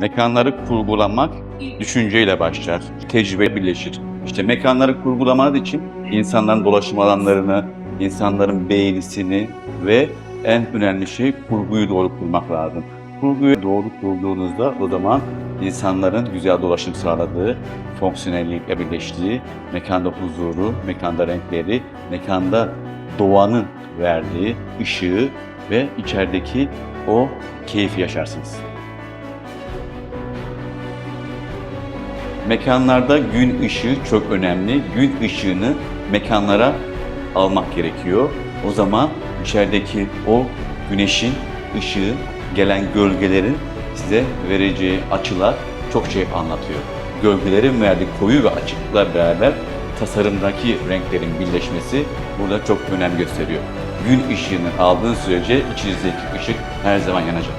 Mekanları kurgulamak düşünceyle başlar. Tecrübe birleşir. İşte mekanları kurgulamanız için insanların dolaşım alanlarını, insanların beğenisini ve en önemli şey kurguyu doğru kurmak lazım. Kurguyu doğru kurduğunuzda o zaman insanların güzel dolaşım sağladığı, fonksiyonellikle birleştiği, mekanda huzuru, mekanda renkleri, mekanda doğanın verdiği ışığı ve içerideki o keyfi yaşarsınız. Mekanlarda gün ışığı çok önemli. Gün ışığını mekanlara almak gerekiyor. O zaman içerideki o güneşin ışığı, gelen gölgelerin size vereceği açılar çok şey anlatıyor. Gölgelerin verdiği koyu ve açıklıkla beraber tasarımdaki renklerin birleşmesi burada çok önem gösteriyor. Gün ışığını aldığın sürece içinizdeki ışık her zaman yanacak.